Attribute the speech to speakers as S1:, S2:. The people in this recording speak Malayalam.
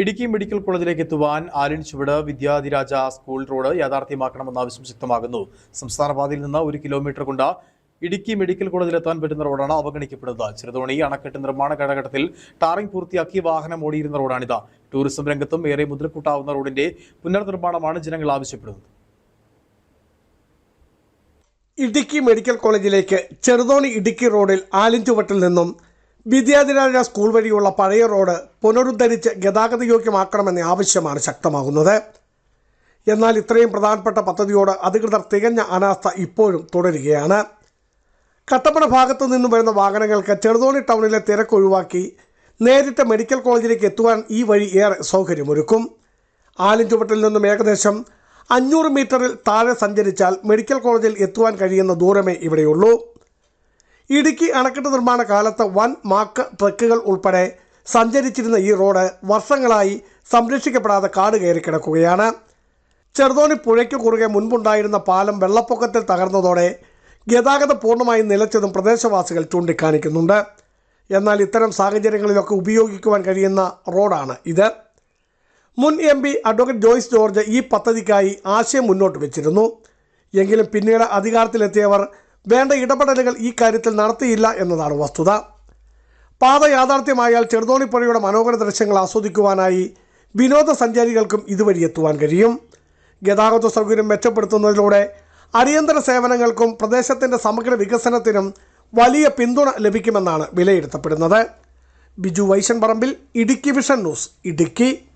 S1: ഇടുക്കി മെഡിക്കൽ കോളേജിലേക്ക് എത്തുവാൻ ആലിൻ ചുവട് വിദ്യാധിരാജ സ്കൂൾ റോഡ് യാഥാർത്ഥ്യമാക്കണമെന്ന ആവശ്യം ശക്തമാകുന്നു. സംസ്ഥാന പാതയിൽ നിന്ന് ഒരു കിലോമീറ്റർ കൊണ്ട് ഇടുക്കി മെഡിക്കൽ കോളേജിലെത്താൻ പറ്റുന്ന റോഡാണ് അവഗണിക്കപ്പെടുന്നത്. ചെറുതോണി അണക്കെട്ട് നിർമ്മാണ കാലഘട്ടത്തിൽ ടാറിംഗ് പൂർത്തിയാക്കി വാഹനം ഓടിയിരുന്ന റോഡാണിത്. ടൂറിസം രംഗത്തും ഏറെ മുതൽക്കൂട്ടാവുന്ന റോഡിന്റെ പുനർനിർമ്മാണമാണ് ജനങ്ങൾ ആവശ്യപ്പെടുന്നത്.
S2: ഇടുക്കി മെഡിക്കൽ കോളേജിലേക്ക് ചെറുതോണി ഇടുക്കി റോഡിൽ ആലിഞ്ചുവട്ടിൽ നിന്നും വിദ്യാധിരാജ സ്കൂൾ വഴിയുള്ള പഴയ റോഡ് പുനരുദ്ധരിച്ച് ഗതാഗത യോഗ്യമാക്കണമെന്ന ആവശ്യമാണ് ശക്തമാകുന്നത്. എന്നാൽ ഇത്രയും പ്രധാനപ്പെട്ട പദ്ധതിയോട് അധികൃതർ തികഞ്ഞ അനാസ്ഥ ഇപ്പോഴും തുടരുകയാണ്. കട്ടപ്പന ഭാഗത്തു നിന്നും വരുന്ന വാഹനങ്ങൾക്ക് ചെറുതോണി ടൗണിലെ തിരക്ക് ഒഴിവാക്കി നേരിട്ട് മെഡിക്കൽ കോളേജിലേക്ക് എത്തുവാൻ ഈ വഴി ഏറെ സൗകര്യമൊരുക്കും. ആലിഞ്ചുവട്ടിൽ നിന്നും ഏകദേശം അഞ്ഞൂറ് മീറ്ററിൽ താഴെ സഞ്ചരിച്ചാൽ മെഡിക്കൽ കോളേജിൽ എത്തുവാൻ കഴിയുന്ന ദൂരമേ ഇവിടെയുള്ളൂ. ഇടുക്കി അണക്കെട്ട് നിർമ്മാണ കാലത്ത് വൻ മാക്ക് ട്രക്കുകൾ ഉൾപ്പെടെ സഞ്ചരിച്ചിരുന്ന ഈ റോഡ് വർഷങ്ങളായി സംരക്ഷിക്കപ്പെടാതെ കാട് കയറി കിടക്കുകയാണ്. ചെറുതോണി പുഴയ്ക്ക് കുറുകെ മുൻപുണ്ടായിരുന്ന പാലം വെള്ളപ്പൊക്കത്തിൽ തകർന്നതോടെ ഗതാഗതം പൂർണമായും നിലച്ചതും പ്രദേശവാസികൾ ചൂണ്ടിക്കാണിക്കുന്നുണ്ട്. എന്നാൽ ഇത്തരം സാഹചര്യങ്ങളിലൊക്കെ ഉപയോഗിക്കുവാൻ കഴിയുന്ന റോഡാണ് ഇത്. മുൻ M P advocate Joice George ഈ പദ്ധതിക്കായി ആശയം മുന്നോട്ട് വെച്ചിരുന്നു. എങ്കിലും പിന്നീട് അധികാരത്തിലെത്തിയവർ വേണ്ട ഇടപെടലുകൾ ഈ കാര്യത്തിൽ നടത്തിയില്ല എന്നതാണ് വസ്തുത. പാത യാഥാർത്ഥ്യമായാൽ ചെറുതോണിപ്പുഴയുടെ മനോഹര ദൃശ്യങ്ങൾ ആസ്വദിക്കുവാനായി വിനോദസഞ്ചാരികൾക്കും ഇതുവഴി എത്തുവാൻ കഴിയും. ഗതാഗത സൗകര്യം മെച്ചപ്പെടുത്തുന്നതിലൂടെ അടിയന്തര സേവനങ്ങൾക്കും പ്രദേശത്തിന്റെ സമഗ്ര വികസനത്തിനും വലിയ പിന്തുണ ലഭിക്കുമെന്നാണ് വിലയിരുത്തപ്പെടുന്നത്. Biju Vaishan Parambil Idukki vision news Idukki.